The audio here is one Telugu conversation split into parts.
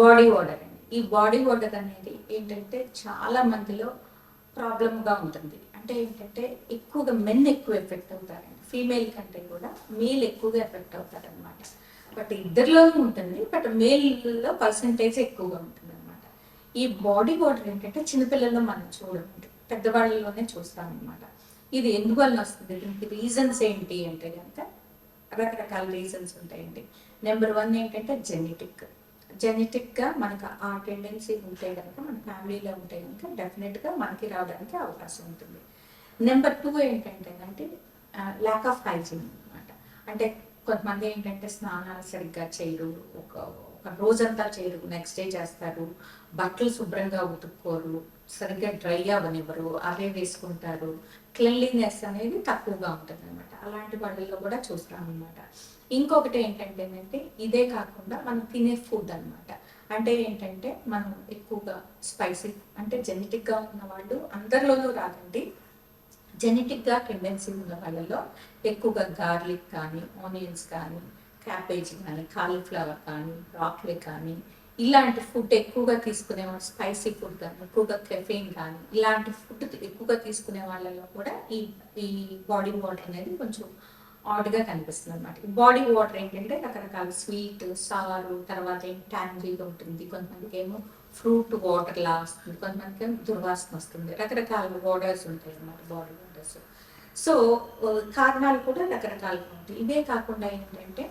బాడీ ఓడర్ అండి. ఈ బాడీ ఓడర్ అనేది ఏంటంటే చాలా మందిలో ప్రాబ్లమ్గా ఉంటుంది. అంటే ఏంటంటే ఎక్కువగా మెన్ ఎక్కువ ఎఫెక్ట్ అవుతారండి. ఫీమేల్ కంటే కూడా మేల్ ఎక్కువగా ఎఫెక్ట్ అవుతారనమాట బట్ ఇద్దరిలోనూ ఉంటుంది బట్ మేల్లో పర్సంటేజ్ ఎక్కువగా ఉంటుంది అనమాట ఈ బాడీ వాటర్ ఏంటంటే చిన్నపిల్లల్లో మనం చూడండి పెద్దవాళ్ళలోనే చూస్తామన్నమాట. ఇది ఎందువల్ల వస్తుంది? దీనికి రీజన్స్ ఏంటి అంటే కనుక రకరకాల రీజన్స్ ఉంటాయండి. నెంబర్ వన్ ఏంటంటే జెనెటిక్ జెనెటిక్గా మనకు ఆ టెండెన్సీ ఉంటే కనుక మన ఫ్యామిలీలో ఉంటే కనుక డెఫినెట్గా మనకి రావడానికి అవకాశం ఉంటుంది. నెంబర్ టూ ఏంటంటే అంటే ల్యాక్ ఆఫ్ హైజీన్ అనమాట అంటే కొంతమంది ఏంటంటే స్నానాలు సరిగ్గా చేయరు ఒక ఒక రోజంతా చేయరు నెక్స్ట్ డే చేస్తారు బట్టలు శుభ్రంగా ఉతుక్కోరు సరిగ్గా డ్రై అవ్వనివ్వరు అవే వేసుకుంటారు. క్లెన్లీనెస్ అనేది తక్కువగా ఉంటుంది అనమాట అలాంటి వాళ్ళల్లో కూడా చూస్తాం అనమాట ఇంకొకటి ఏంటంటే ఏంటంటే ఇదే కాకుండా మనం తినే ఫుడ్ అన్నమాట. అంటే ఏంటంటే మనం ఎక్కువగా స్పైసీ అంటే జెనెటిక్గా ఉన్న వాళ్ళు అందరిలోనూ రాదండి. జెనెటిక్గా టెండెన్సీ ఉన్న వాళ్ళలో ఎక్కువగా గార్లిక్ కానీ ఆనియన్స్ కానీ క్యాబేజ్ కానీ కాలీఫ్లవర్ కానీ బ్రాక్లీ కానీ ఇలాంటి ఫుడ్ ఎక్కువగా తీసుకునే వాళ్ళు స్పైసీ ఫుడ్ కానీ ఎక్కువగా కెఫెయిన్ కానీ ఇలాంటి ఫుడ్ ఎక్కువగా తీసుకునే వాళ్ళలో కూడా ఈ ఈ బాడీ వాటర్ అనేది కొంచెం ఆడ్గా కనిపిస్తుంది అనమాట బాడీ వాటర్ ఏంటంటే రకరకాల స్వీట్ సారు తర్వాత ఏం ట్యాంజీగా ఉంటుంది కొంతమందికి ఏమో ఫ్రూట్ వాటర్ లా వస్తుంది కొంతమందికి ఏమో దుర్వాసన వస్తుంది రకరకాల వాటర్స్ ఉంటాయి అన్నమాట బాడీ వాటర్స్ సో కారణాలు కూడా రకరకాలుగా ఉంటాయి. ఇదే కాకుండా ఏంటంటే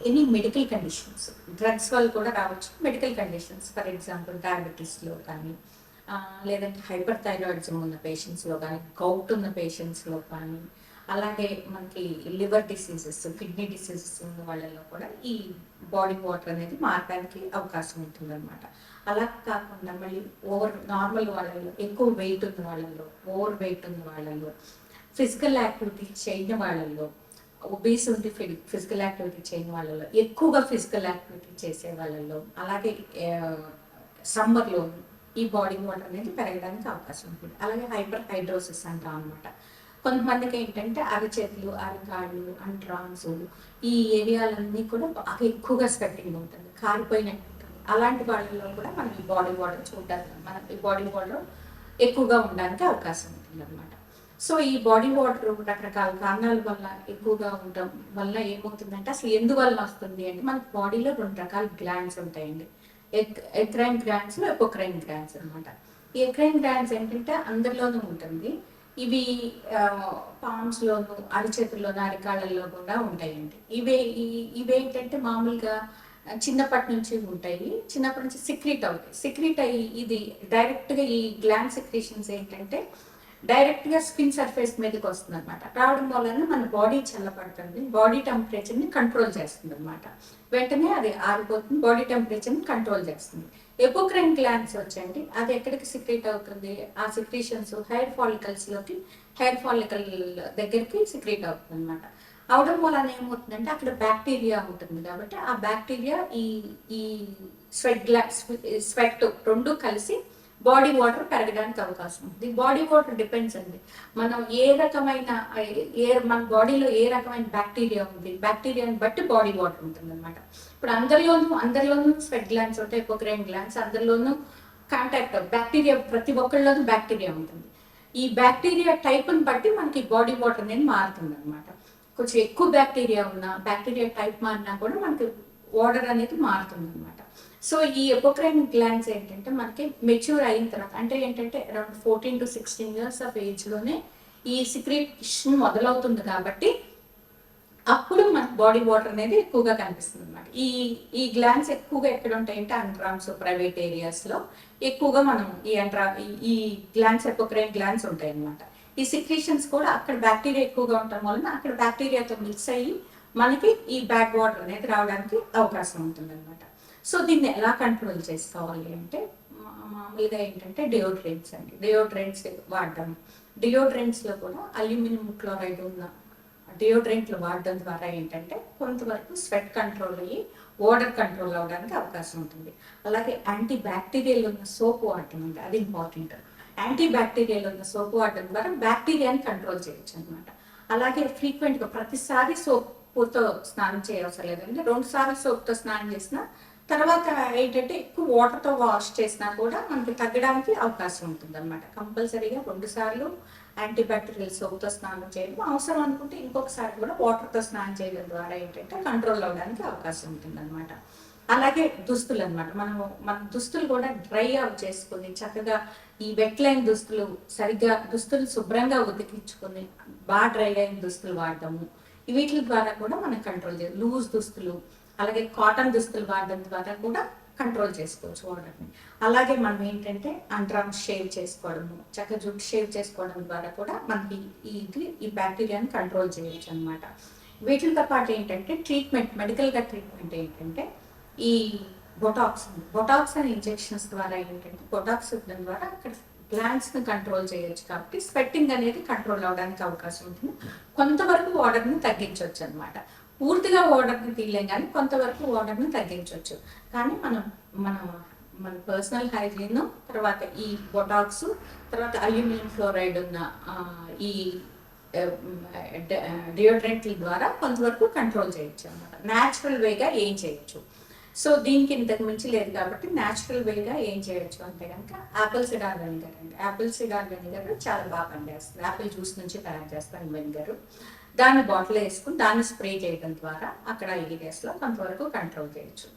ఎనీ మెడికల్ కండిషన్స్ డ్రగ్స్ వల్ల కూడా రావచ్చు. మెడికల్ కండిషన్స్ ఫర్ ఎగ్జాంపుల్ డయాబెటీస్లో కానీ లేదంటే హైపర్ థైరాయిడ్స్ ఉన్న పేషెంట్స్లో కానీ గౌట్ ఉన్న పేషెంట్స్లో కానీ అలాగే మనకి లివర్ డిసీజెస్ కిడ్నీ డిసీజెస్ ఉన్న వాళ్ళలో కూడా ఈ బాడీ వాటర్ అనేది మారడానికి అవకాశం ఉంటుంది అనమాట అలా కాకుండా మళ్ళీ ఓవర్ నార్మల్ వాళ్ళలో ఎక్కువ వెయిట్ ఉన్న వాళ్ళలో ఓవర్ వెయిట్ ఉన్న వాళ్ళలో ఫిజికల్ యాక్టివిటీ చేయని వాళ్ళలో ఒబీస్ ఉండి ఫిజికల్ యాక్టివిటీ చేయని వాళ్ళలో ఎక్కువగా ఫిజికల్ యాక్టివిటీ చేసే వాళ్ళలో అలాగే సమ్మర్లో ఈ బాడీ వాటర్ అనేది పెరగడానికి అవకాశం ఉంటుంది. అలాగే హైపర్ హైడ్రోసిస్ అంటాం అనమాట కొంతమందికి ఏంటంటే అరచేతులు అరకాళ్ళు అంట్రాన్స్ ఈ ఏరియాలన్నీ కూడా బాగా ఎక్కువగా స్వెట్టింగ్ ఉంటుంది కారిపోయినట్టు ఉంటుంది అలాంటి వాళ్ళలో కూడా మనం ఈ బాడీ వాటర్ చూడడానికి మన ఈ బాడీ వాటర్ ఎక్కువగా ఉండడానికి అవకాశం ఉంటుంది అనమాట సో ఈ బాడీ వాటర్ రకరకాల కారణాల వల్ల ఎక్కువగా ఉండటం వల్ల ఏమవుతుందంటే అసలు ఎందువల్ల వస్తుంది అంటే మన బాడీలో రెండు రకాల గ్లాండ్స్ ఉంటాయండి. ఎక్రైన్ గ్లాండ్స్ ఎపోక్రైన్ గ్లాండ్స్ అనమాట ఈ ఎక్రైన్ గ్లాండ్స్ ఏంటంటే అందరిలోనూ ఉంటుంది. ఇవి పామ్స్ లోను అరిచేతుల్లోను అరికాళ్ళల్లో కూడా ఉంటాయండి. ఇవే ఇవేంటంటే మామూలుగా చిన్నప్పటి నుంచి ఉంటాయి. చిన్నప్పటి నుంచి సిక్రీట్ అవుతాయి. సిక్రీట్ అయ్యి ఇది డైరెక్ట్గా ఈ గ్లాండ్ సిక్రీషన్స్ ఏంటంటే డైరెక్ట్గా స్కిన్ సర్ఫేస్ మీదకి వస్తుంది అనమాట రావడం వలన మన బాడీ చల్లబడుతుంది. బాడీ టెంపరేచర్ని కంట్రోల్ చేస్తుంది అనమాట వెంటనే అది ఆరిపోతుంది. బాడీ టెంపరేచర్ని కంట్రోల్ చేస్తుంది. ఎపోక్రైన్ గ్లాండ్స్ వచ్చండి అది ఎక్కడికి సిక్రేట్ అవుతుంది? ఆ సిక్రీషన్స్ హెయిర్ ఫాలికల్స్లోకి హెయిర్ ఫాలికల్ దగ్గరికి సిక్రేట్ అవుతుంది అనమాట అవడం వలన ఏమవుతుందంటే అక్కడ బ్యాక్టీరియా ఉంటుంది కాబట్టి ఆ బ్యాక్టీరియా ఈ ఈ స్వెట్ గ్లా స్వెట్ రెండు కలిసి బాడీ వాటర్ పెరగడానికి అవకాశం ఉంది. బాడీ వాటర్ డిపెండ్స్ అండి. మనం ఏ రకమైన ఏ మన బాడీలో ఏ రకమైన బ్యాక్టీరియా ఉంది బ్యాక్టీరియాని బట్టి బాడీ వాటర్ ఉంటుంది అనమాట ఇప్పుడు అందరిలోనూ అందరిలోనూ స్వెట్ గ్లాండ్స్ ఉంటాయి ఎపోక్రైన్ గ్లాండ్స్ అందరిలోనూ కాంటాక్ట్ బ్యాక్టీరియా ప్రతి ఒక్కళ్ళలోనూ బ్యాక్టీరియా ఉంటుంది. ఈ బ్యాక్టీరియా టైప్ని బట్టి మనకి బాడీ వాటర్ అనేది మారుతుంది అనమాట కొంచెం ఎక్కువ బ్యాక్టీరియా ఉన్నా బ్యాక్టీరియా టైప్ మారినా కూడా మనకి వాటర్ అనేది మారుతుంది అనమాట సో ఈ ఎపోక్రైన్ గ్లాండ్స్ ఏంటంటే మనకి మెచ్యూర్ అయిన తర్వాత అంటే ఏంటంటే around fourteen to sixteen years of ఏజ్లోనే ఈ సిక్రిషన్ మొదలవుతుంది కాబట్టి అప్పుడు మనకు బాడీ వాటర్ అనేది ఎక్కువగా కనిపిస్తుంది అనమాట ఈ ఈ గ్లాండ్స్ ఎక్కువగా ఎక్కడ ఉంటాయంటే అంట్రామ్స్ ప్రైవేట్ ఏరియాస్లో ఎక్కువగా మనం ఈ అంట్రా ఈ- గ్లాన్స్ గ్లాండ్స్ ఎపోక్రైన్ గ్లాండ్స్ ఉంటాయి అనమాట ఈ సిక్రేషన్స్ కూడా అక్కడ బ్యాక్టీరియా ఎక్కువగా ఉండటం వలన అక్కడ బ్యాక్టీరియాతో మిక్స్ అయ్యి మనకి ఈ బ్యాక్ వాటర్ అనేది రావడానికి అవకాశం ఉంటుందన్నమాట. సో దీన్ని ఎలా కంట్రోల్ చేసుకోవాలి అంటే మామూలుగా ఏంటంటే డియోడ్రెంట్స్ అండి. డియోడ్రెంట్స్ వాడడం. డియోడ్రెంట్స్లో కూడా అల్యూమినియం క్లోరైడ్ ఉన్న డియోడ్రెంట్లు వాడడం ద్వారా ఏంటంటే కొంతవరకు స్వెట్ కంట్రోల్ అయ్యి ఓడర్ కంట్రోల్ అవడానికి అవకాశం ఉంటుంది. అలాగే యాంటీ బ్యాక్టీరియల్ ఉన్న సోప్ వాడటం అంటే అది ఇంపార్టెంట్ యాంటీ బ్యాక్టీరియల్ ఉన్న సోప్ వాడటం ద్వారా బ్యాక్టీరియాని కంట్రోల్ చేయొచ్చు అనమాట అలాగే ఫ్రీక్వెంట్గా ప్రతిసారి సోప్ ఉప్పుతో స్నానం చేయవసరం లేదంటే రెండు సార్లు సోప్తో స్నానం చేసినా తర్వాత ఏంటంటే ఎక్కువ వాటర్తో వాష్ చేసినా కూడా మనకి తగ్గడానికి అవకాశం ఉంటుంది అనమాట కంపల్సరీగా రెండు సార్లు యాంటీబ్యాక్టీరియల్ సోప్తో స్నానం చేయడం అవసరం అనుకుంటే ఇంకొకసారి కూడా వాటర్తో స్నానం చేయడం ద్వారా ఏంటంటే కంట్రోల్ అవడానికి అవకాశం ఉంటుంది అనమాట అలాగే దుస్తులు అన్నమాట. మనము మన దుస్తులు కూడా డ్రై అవుట్ చేసుకుని చక్కగా ఈ వెట్ లైన్ దుస్తులు సరిగ్గా దుస్తులు శుభ్రంగా ఉతికించుకొని బాగా డ్రై అయిన దుస్తులు వాడటము వీటి ద్వారా కూడా మనం కంట్రోల్ చేయాలి లూజ్ దుస్తులు అలాగే కాటన్ దుస్తులు వాడడం ద్వారా కూడా కంట్రోల్ చేసుకోవచ్చు వాటర్ని అలాగే మనం ఏంటంటే అండ్రామ్ షేవ్ చేసుకోవడము చక్కగా జుట్టు షేవ్ చేసుకోవడం ద్వారా కూడా మనకి ఈ ఇది ఈ బ్యాక్టీరియాని కంట్రోల్ చేయొచ్చు అనమాట వీటితో పాటు ఏంటంటే ట్రీట్మెంట్ మెడికల్గా ట్రీట్మెంట్ ఏంటంటే ఈ బొటాక్స్ బొటాక్స్ అనే ఇంజెక్షన్స్ ద్వారా ఏంటంటే బొటాక్స్ ఇవ్వడం ద్వారా అక్కడ గ్లాండ్స్ని కంట్రోల్ చేయొచ్చు కాబట్టి స్వెట్టింగ్ అనేది కంట్రోల్ అవడానికి అవకాశం ఉంటుంది. కొంతవరకు వాటర్ని తగ్గించవచ్చు అనమాట పూర్తిగా వాటర్ని తీయలేం కానీ కొంతవరకు వాటర్ని తగ్గించవచ్చు కానీ మనం మన మన పర్సనల్ హైజీన్ తర్వాత ఈ బొటాక్స్ తర్వాత అల్యూమినియం ఫ్లోరైడ్ ఉన్న ఈ డియోడ్రెంట్ల ద్వారా కొంతవరకు కంట్రోల్ చేయొచ్చు అనమాట న్యాచురల్ వేగా ఏం చేయొచ్చు? సో దీనికి ఇంతకు మించి లేదు కాబట్టి న్యాచురల్ వేగా ఏం చేయొచ్చు అంటే కనుక యాపిల్ సిడార్ వెనిగర్ అండి. యాపిల్ సిడార్ వెనిగర్ చాలా బాగా పనిచేస్తుంది. యాపిల్ జ్యూస్ నుంచి తయారు చేస్తాను వెనిగర్ దాన్ని బాటిల్ వేసుకుని దాన్ని స్ప్రే చేయడం ద్వారా అక్కడ ఏరియాస్లో కొంతవరకు కంట్రోల్ చేయొచ్చు.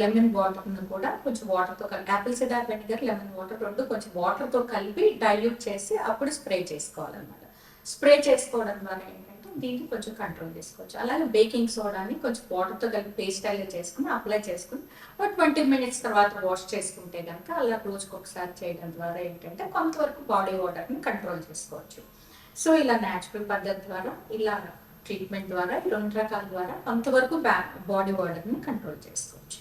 లెమన్ వాటర్ను కూడా కొంచెం వాటర్తో కలిపి apple cider vinegar lemon water రెండు కొంచెం వాటర్తో కలిపి డైల్యూట్ చేసి అప్పుడు స్ప్రే చేసుకోవాలన్నమాట. స్ప్రే చేసుకోవడం ద్వారా ఏంటంటే దీన్ని కొంచెం కంట్రోల్ చేసుకోవచ్చు. అలాగే బేకింగ్ సోడాని కొంచెం వాటర్తో కలిపి పేస్ట్ అలా చేసుకుని అప్లై చేసుకుని ఒక ట్వంటీ మినిట్స్ తర్వాత వాష్ చేసుకుంటే కనుక అలా రోజుకు ఒకసారి చేయడం ద్వారా ఏంటంటే కొంతవరకు బాడీ వాటర్ని కంట్రోల్ చేసుకోవచ్చు. సో ఇలా న్యాచురల్ పద్ధతి ద్వారా ఇలా ట్రీట్మెంట్ ద్వారా ఈ రెండు రకాల ద్వారా కొంతవరకు బాడీ వాటర్ని కంట్రోల్ చేసుకోవచ్చు.